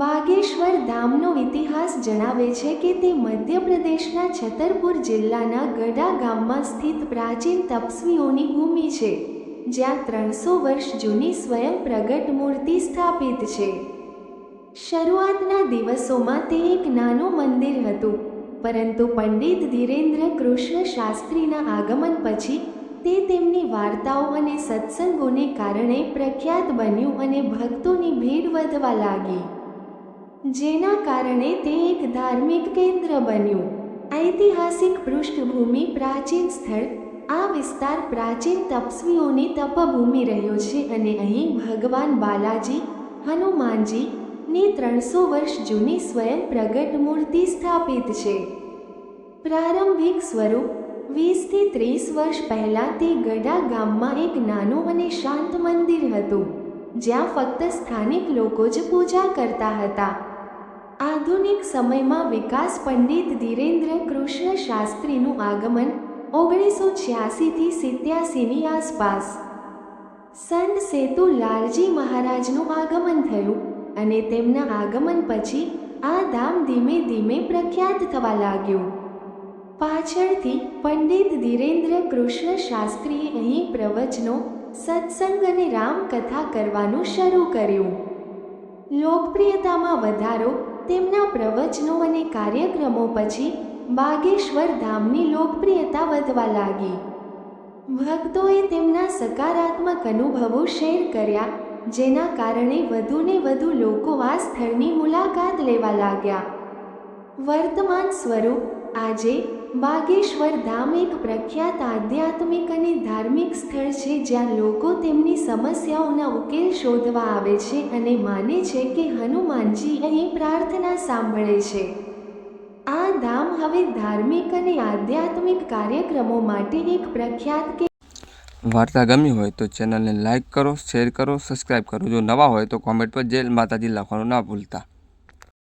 બાગેશ્વર ધામનો ઇતિહાસ જણાવે છે કે તે મધ્યપ્રદેશના છતરપુર જિલ્લાના ગડા ગામમાં સ્થિત પ્રાચીન તપસ્વીઓની ભૂમિ છે, જ્યાં ત્રણસો વર્ષ જૂની સ્વયં પ્રગટ મૂર્તિ સ્થાપિત છે. શરૂઆતના દિવસોમાં તે એક નાનું મંદિર હતું, પરંતુ પંડિત ધીરેન્દ્ર કૃષ્ણ શાસ્ત્રીના આગમન પછી તે તેમની વાર્તાઓ અને સત્સંગોને કારણે પ્રખ્યાત બન્યું અને ભક્તોની ભીડ વધવા લાગી. જેના કારણે તે એક ધાર્મિક કેન્દ્ર બન્યું. ઐતિહાસિક પૃષ્ઠભૂમિ પ્રાચીન સ્થળ, આ વિસ્તાર પ્રાચીન તપસ્વીઓની તપભૂમિ રહ્યો છે અને અહીં ભગવાન બાલાજી, હનુમાનજી ની ત્રણસો વર્ષ જૂની સ્વયં પ્રગટ મૂર્તિ સ્થાપિત છે. પ્રારંભિક સ્વરૂપ, વીસથી ત્રીસ વર્ષ પહેલાં તે ગડા ગામમાં એક નાનું અને શાંત મંદિર હતું, જ્યાં ફક્ત સ્થાનિક લોકો જ પૂજા કરતા હતા. આધુનિક સમયમાં વિકાસ પંડિત ધીરેન્દ્ર કૃષ્ણ શાસ્ત્રીનું આગમન ઓગણીસો છ્યાસીથી સિત્યાસીની આસપાસ. સંત સેતુ લાલજી મહારાજનું આગમન થયું અને તેમના આગમન પછી આ ધામ ધીમે ધીમે પ્રખ્યાત થવા લાગ્યું. પાછળથી પંડિત ધીરેન્દ્ર કૃષ્ણ શાસ્ત્રીએ અહીં પ્રવચનો, સત્સંગ અને રામકથા કરવાનું શરૂ કર્યું. લોકપ્રિયતામાં વધારો તેમના પ્રવચનો અને કાર્યક્રમો પછી બાગેશ્વર ધામની લોકપ્રિયતા વધવા લાગી. ભક્તોએ તેમના સકારાત્મક અનુભવો શેર કર્યા, જેના કારણે વધુને વધુ લોકો આ સ્થળની મુલાકાત લેવા લાગ્યા. વર્તમાન સ્વરૂપ, આજે બાગેશ્વર ધામ એક પ્રખ્યાત આધ્યાત્મિક અને ધાર્મિક સ્થળ છે જ્યાં લોકો તેમની સમસ્યાઓના ઉકેલ શોધવા આવે છે અને માને છે કે હનુમાનજી અહીં પ્રાર્થના સાંભળે છે. આ ધામ હવે ધાર્મિક અને આધ્યાત્મિક કાર્યક્રમો માટે એક પ્રખ્યાત કે વાર્તા ગમી હોય તો ચેનલને લાઇક કરો, શેર કરો સબસ્ક્રાઈબ કરો. જો નવા હોય તો કોમેન્ટ પર જય માતાજી લખવાનું ના ભૂલતા.